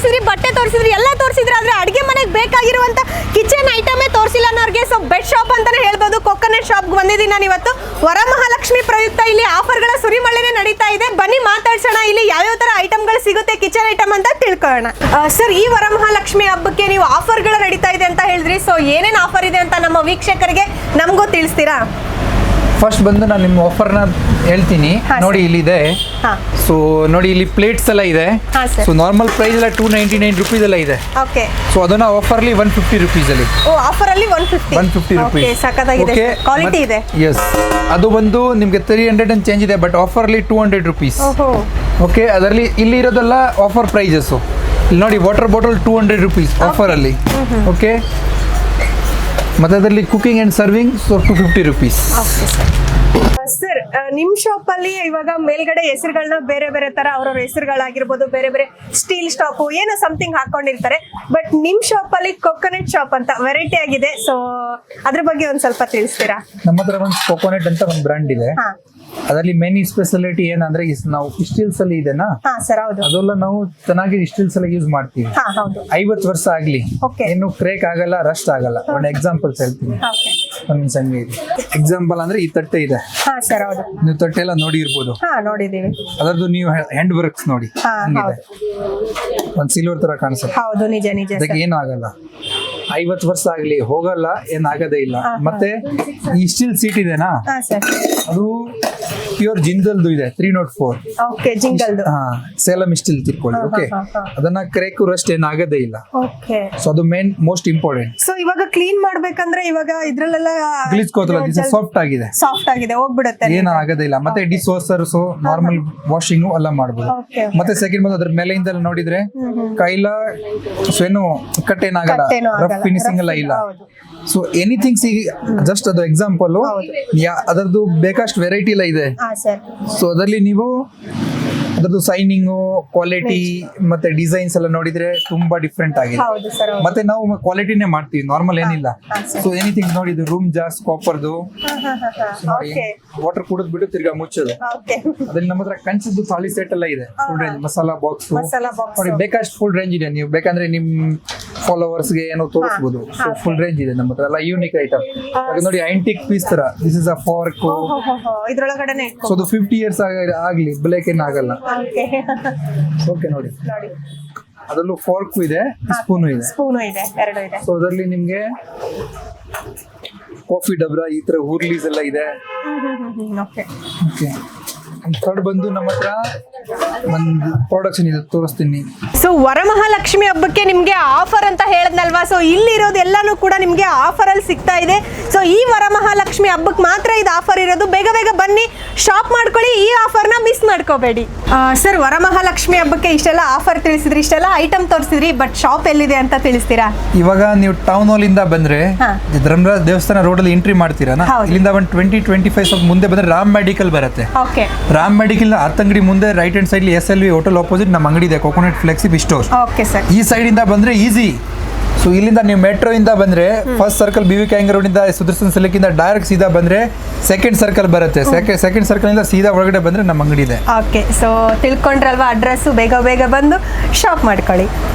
ತೋರಿಸಿದ್ರಿ, ಬಟ್ಟೆ ತೋರಿಸಿದ್ರಿ, ಎಲ್ಲ ತೋರಿಸಿದ್ರಿ, ಆದ್ರೆ ಅಡಿಗೆ ಮನೆಗೆ ಬೇಕಾಗಿರುವಂತ ಕಿಚನ್ ಐಟಮೇ ತೋರಿಸಿಲ್ಲ ಅನ್ನೋರಿಗೆ ಸೊ ಬೆಡ್ ಶಾಪ್ ಅಂತಾನೆ ಹೇಳ್ಬೋದು. ಕೊಕೊನಟ್ ಶಾಪ್ಗೆ ಬಂದಿದ್ದೀನಿ ನಾನು ಇವತ್ತು. ವರಮಹಾಲಕ್ಷ್ಮಿ ಪ್ರಯುಕ್ತ ಇಲ್ಲಿ ಆಫರ್ಗಳ ಸುರಿಮಳೆನೆ ನಡೀತಾ ಇದೆ. ಬನ್ನಿ ಮಾತಾಡ್ಸೋಣ ಇಲ್ಲಿ ಯಾವ್ಯಾವ ತರ ಐಟಮ್ಗಳು ಸಿಗುತ್ತೆ ಕಿಚನ್ ಐಟಮ್ ಅಂತ ತಿಳ್ಕೊಳ್ಳೋಣ. ಸರ್ ಈ ವರಮಹಾಲಕ್ಷ್ಮಿ ಹಬ್ಬಕ್ಕೆ ನೀವು ಆಫರ್ಗಳು ನಡೀತಾ ಇದೆ ಅಂತ ಹೇಳಿದ್ರಿ. ಸೊ ಏನೇನು ಆಫರ್ ಇದೆ ಅಂತ ನಮ್ಮ ವೀಕ್ಷಕರಿಗೆ ನಮಗೂ ತಿಳಿಸ್ತೀರಾ? ಫಸ್ಟ್ ಬಂದು ನಾನು ನಿಮ್ಮ ಆಫರ್ನ ಹೇಳ್ತೀನಿ. ನೋಡಿ. ಇಲ್ಲಿದೆ. ಸೊ ನೋಡಿ ಇಲ್ಲಿ ಪ್ಲೇಟ್ಸ್ ಎಲ್ಲ ಇದೆ. ಸೊ ನಾರ್ಮಲ್ ಪ್ರೈಸ್ ಎಲ್ಲ ಟೂ ನೈಂಟಿ ನೈನ್ ರುಪೀಸ್ ಎಲ್ಲ ಇದೆ. ಓಕೆ ಸೊ ಅದನ್ನ ಆಫರ್ಲಿ ಒನ್ ಫಿಫ್ಟಿ ಆಫರ್ ಅಲ್ಲಿ. One fifty one fifty okay rupees ಸಖತ್ತಾಗಿದೆ. ಕ್ವಾಲಿಟಿ ಇದೆ. ಎಸ್ ಅದು ಬಂದು ನಿಮಗೆ ತ್ರೀ ಹಂಡ್ರೆಡ್ ಅಂಡ್ ಚೇಂಜ್ ಇದೆ ಬಟ್ ಆಫರ್ಲಿ ಟೂ ಹಂಡ್ರೆಡ್ ರುಪೀಸ್ ಓಕೆ ಅದರಲ್ಲಿ ಇಲ್ಲಿ ಇರೋದೆಲ್ಲ ಆಫರ್ ಪ್ರೈಸಸ್ಸು ಇಲ್ಲಿ ನೋಡಿ water bottle two hundred rupees ಆಫರಲ್ಲಿ okay ಮತ್ತು ಅದರಲ್ಲಿ cooking and serving so two fifty rupees sir ನಿಮ್ ಶಾಪ್ ಅಲ್ಲಿ ಇವಾಗ ಮೇಲ್ಗಡೆ ಹೆಸರುಗಳನ್ನ ಬೇರೆ ಬೇರೆ ತರ ಅವ್ರವ್ರ ಹೆಸರುಗಳಾಗಿರ್ಬೋದು ಬೇರೆ ಬೇರೆ ಸ್ಟೀಲ್ ಸ್ಟಾಪ್ ಏನೋ ಸಮಥಿಂಗ್ ಹಾಕೊಂಡಿರ್ತಾರೆ. ಬಟ್ ನಿಮ್ ಶಾಪ್ ಅಲ್ಲಿ ಕೊಕೊನೆಟ್ ಶಾಪ್ ಅಂತ ವೆರೈಟಿ ಆಗಿದೆ ಸೊ ಅದ್ರ ಬಗ್ಗೆ ಒಂದ್ ಸ್ವಲ್ಪ ತಿಳಿಸ್ತೀರಾ? ನಮ್ಮ ಹತ್ರ ಒಂದು ಕೊಕೊನೆಟ್ ಅಂತ ಒಂದು ಬ್ರ್ಯಾಂಡ್ ಇದೆ. ಅದರಲ್ಲಿ ಮೇನ್ ಸ್ಪೆಷಾಲಿಟಿ ಏನಂದ್ರೆ ಇಸ್ ನಾವು ಸ್ಟೀಲ್ಸ್ ಅಲ್ಲಿ ಇದೆನಾ? ಹಾ ಸರ್ ಹೌದು. ಅದೆಲ್ಲ ನಾವು ಚೆನ್ನಾಗಿ ಸ್ಟೀಲ್ಸ್ ಎಲ್ಲ ಯೂಸ್ ಮಾಡ್ತೀವಿ. ಹಾ ಹೌದು. ಐವತ್ತು ವರ್ಷ ಆಗ್ಲಿ Okay. ಏನು ಕ್ರೇಕ್ ಆಗಲ್ಲ ರಸ್ಟ್ ಆಗಲ್ಲ. ಒಂದು ಎಕ್ಸಾಂಪಲ್ಸ್ ಹೇಳ್ತೀನಿ. ಓಕೆ ಒಂದು ಇದೆ ಎಕ್ಸಾಂಪಲ್ ಅಂದ್ರೆ ಈ ತಟ್ಟೆ ಇದೆ. ಹಾ ಸರ್ ಹೌದು. ನೀವು ತಟ್ಟೆ ಎಲ್ಲ ನೋಡಿರ್ಬೋದು. ಹಾ ನೋಡಿದೀವಿ ಅದರದ್ದು ನೀವು ಹ್ಯಾಂಡ್ ವರ್ಕ್ಸ್ ನೋಡಿ. ಒಂದ್ ಸಿಲ್ವರ್ ತರ ಕಾಣಿಸುತ್ತೆ. ಹೌದು ನಿಜ ನಿಜ ಅದಕ್ಕೆ ಸರ್ ಏನು ಆಗಲ್ಲ. ಐವತ್ತು ವರ್ಷ ಆಗ್ಲಿ ಹೋಗಲ್ಲ ಏನಾಗದೇ ಇಲ್ಲ. ಮತ್ತೆ ಈ ಸ್ಟಿಲ್ ಸೀಟ್ ಇದೆನಾ? ಹಾ ಸರ್. ಅದು ಪ್ಯೂರ್ ಜಿಂದಲ್ದು ಇದೆ ತ್ರೀ ನಾಟ್ ಫೋರ್ ಓಕೆ ಜಿಂಗಲ್ದು. ಹಾ ಸೇಲಂ ಸ್ಟಿಲ್ ತಿಳ್ಕೊಳ್ಳಿ ಓಕೆ ಹಾ, ಹಾ, ಹಾ. ಅದನ್ನ ಕ್ರೇಕು ರಸ್ಟ್ ಏನಾಗದೇ ಇಲ್ಲ. ಓಕೆ ಸೊ ಅದು ಮೇನ್ ಮೋಸ್ಟ್ ಇಂಪಾರ್ಟೆಂಟ್ ಸೊ ಇವಾಗ ಕ್ಲೀನ್ ಮಾಡ್ಬೇಕಂದ್ರೆ ಇವಾಗ ಇದ್ರಲ್ಲೆಲ್ಲ ಗ್ಲಿಸ್ಕೋತಲ್ಲ ಸಾಫ್ಟ್ ಆಗಿದೆ. ಸಾಫ್ಟ್ ಆಗಿದೆ ಹೋಗ್ಬಿಡುತ್ತೆ ಏನಾಗದೇ ಆಗೋದೇ ಇಲ್ಲ. ಮತ್ತೆ ಡಿಸ್ ವಾಷರ್ಸ್ ನಾರ್ಮಲ್ ವಾಷಿಂಗ್ ಎಲ್ಲ ಮಾಡ್ಬೋದು. ಮತ್ತೆ ಸೆಕೆಂಡ್ ಬಂದು ಅದ್ರ ಮೇಲಿಂದ ನೋಡಿದ್ರೆ ಕೈಲ ಸೊ ಏನು ಕಟ್ ಏನಾಗಲ್ಲ ಕಟ್ಟೇನೂ ಆಗಲ್ಲ. ರಫ್ ಫಿನಿಶಿಂಗ್ ಎಲ್ಲ ಇಲ್ಲ. ಸೊ ಎನಿಥಿಂಗ್ ಸಿ ಜಸ್ಟ್ ಅದು ಎಕ್ಸಾಂಪಲ್. ಅದರದ್ದು ಬೇಕಷ್ಟು ವೆರೈಟಿ ಎಲ್ಲ ಇದೆ. ಸೊ ಅದರಲ್ಲಿ ನೀವು ಅದರದ್ದು ಸೈನಿಂಗು ಕ್ವಾಲಿಟಿ ಮತ್ತೆ ಡಿಸೈನ್ಸ್ ಎಲ್ಲ ನೋಡಿದ್ರೆ ತುಂಬಾ ಡಿಫ್ರೆಂಟ್ ಆಗಿದೆ. ಮತ್ತೆ ನಾವು ಕ್ವಾಲಿಟಿನೇ ಮಾಡ್ತೀವಿ ನಾರ್ಮಲ್ ಏನಿಲ್ಲ. ಸೊ ಎನಿಥಿಂಗ್ ನೋಡಿ ಇದು ರೂಮ್ ಜಾಸ್ ಕಾಪರ್ದು ವಾಟರ್ ಕುಡಿದ್ ಬಿಟ್ಟು ತಿರ್ಗಾ ಮುಚ್ಚೋದು. ಅದ್ರಲ್ಲಿ ನಮ್ಮ ಹತ್ರ ಕಂಚದ್ದು ಥಾಲಿ ಸೆಟ್ ಎಲ್ಲ ಇದೆ. ಫುಲ್ ರೇಂಜ್ ಮಸಾಲಾ ಬಾಕ್ಸ್ ನೋಡಿ ಬೇಕಷ್ಟು ಫುಲ್ ರೇಂಜ್ ಇದೆ. ನೀವು ಬೇಕಂದ್ರೆ ನಿಮ್ ಫಾಲೋವರ್ಸ್ಗೆ ಏನೋ ತೋರಿಸಬಹುದು ಸೊ ಫುಲ್ ರೇಂಜ್ ಇದೆ ನಮ್ಮ ಹತ್ರ. ಎಲ್ಲ ಯೂನಿಕ್ ಐಟಮ್ ನೋಡಿ ಐಂಟಿಕ್ ಪೀಸ್ ತರ. ದಿಸ್ ಇಸ್ ಅ ಫಾರ್ಕ್ ಇದ್ರೊಳಗಡೆನೆ ಸೊ ಅದು ಫಿಫ್ಟಿ ಇಯರ್ಸ್ ಆಗ್ಲಿ. ಬ್ಲೇಕ್ ಏನ್ ಆಗಲ್ಲ. ಓಕೆ ನೋಡಿ. ಅದರಲ್ಲೂ ಫೋರ್ಕ್ ಇದೆ ಸ್ಪೂನ್ ಇದೆ. ಸ್ಪೂನ್ ಇದೆ ಎರಡು ಇದೆ. ಸೊ ಅದರಲ್ಲಿ ನಿಮ್ಗೆ ಕಾಫಿ ಡಬ್ರ ಈ ತರ ಊರ್ಲೀಸ್ ಎಲ್ಲ ಇದೆ. ಓಕೆ ಓಕೆ ಥರ್ಡ್ ಬಂದು ನಮ್ಮ ಹತ್ರ ಒಂದು ಪ್ರೊಡಕ್ಷನ್ ಇದೆ, ತೋರಿಸ್ತೀನಿ. ಸೊ ವರಮಹಾಲಕ್ಷ್ಮಿ ಹಬ್ಬಕ್ಕೆ ನಿಮಗೆ ಆಫರ್ ಅಂತ ಹೇಳದ್ನಲ್ವಾ? ಸೊ ಇಲ್ಲಿರೋದು ಎಲ್ಲಾನು ಕೂಡ ನಿಮಗೆ ಆಫರ್ ಅಲ್ಲಿ ಸಿಗ್ತಾ ಇದೆ. ಸೊ ಈ ವರಮಹಾಲಕ್ಷ್ಮಿ ಹಬ್ಬಕ್ಕೆ ಮಾತ್ರ ಇದು ಆಫರ್ ಇರೋದು. ಬೇಗ ಬೇಗ ಬನ್ನಿ ಶಾಪ್ ಮಾಡ್ಕೊಳ್ಳಿ, ಈ ಆಫರ್ನ ಮಿಸ್ ಮಾಡ್ಕೋಬೇಡಿ. ಸರ್ ವರಮಹಾಲಕ್ಷ್ಮಿ ಹಬ್ಬಕ್ಕೆ ಇಷ್ಟೆಲ್ಲ ಆಫರ್ ತಿಳಿಸಿದ್ರಿ ಇಷ್ಟೆಲ್ಲ ಐಟಮ್ ತೋರಿಸಿದ್ರಿ ಬಟ್ ಶಾಪ್ ಎಲ್ಲಿದೆ ಅಂತ ತಿಳಿಸ್ತೀರಾ? ಇವಾಗ ನೀವು ಟೌನ್ ಹಾಲ್ ಇಂದ ಬಂದ್ರೆ. ಧರ್ಮರಾಜ್ ದೇವಸ್ಥಾನ ರೋಡ್ ಅಲ್ಲಿ ಎಂಟ್ರಿ ಮಾಡ್ತೀರಾ ಇಲ್ಲಿಂದ ಒಂದು ಟ್ವೆಂಟಿ ಟ್ವೆಂಟಿ ಫೈವ್ ಸ್ವಲ್ಪ ಮುಂದೆ ಬಂದ್ರೆ ರಾಮ್ ಮೆಡಿಕಲ್ ಬರುತ್ತೆ. ಓಕೆ ರಾಮ್ ಮೆಡಿಕಲ್ ಹತ್ತು ಅಂಗಡಿ ಮುಂದೆ right hand side S L V hotel opposite ನಮ್ಮ ಅಂಗಡಿ ಇದೆ coconut flexi store okay sir ಈ ಸೈಡ್ ಇಂದ ಬಂದ್ರೆ ಈಸಿ ಸೊ ಇಲ್ಲಿಂದ ನೀವು ಮೆಟ್ರೋ ಇಂದ ಬಂದ್ರೆ ಫಸ್ಟ್ ಸರ್ಕಲ್ ಬಿ ವಿ ಕ್ಯಾಂಗ್ ರೋಡ್ ಇಂದ ಸುದರ್ಶನ್ ಸಿಲಕ್ ಇಂದ ಡೈರೆಕ್ಟ್ ಸೀದಾ ಬಂದ್ರೆ ಸೆಕೆಂಡ್ ಸರ್ಕಲ್ ಬರುತ್ತೆ. ಸೆಕೆಂಡ್ ಸರ್ಕಲ್ ಇಂದ ಸೀದಾ ಒಳಗಡೆ ಬಂದ್ರೆ ನಮ್ಮ ಅಂಗಡಿ ಇದೆ. ಓಕೆ ಸೊ ತಿಳ್ಕೊಂಡ್ರಲ್ವಾ ಅಡ್ರೆಸ್ಸು ಬೇಗ ಬೇಗ ಬಂದು ಶಾಪ್ ಮಾಡ್ಕೊಳ್ಳಿ.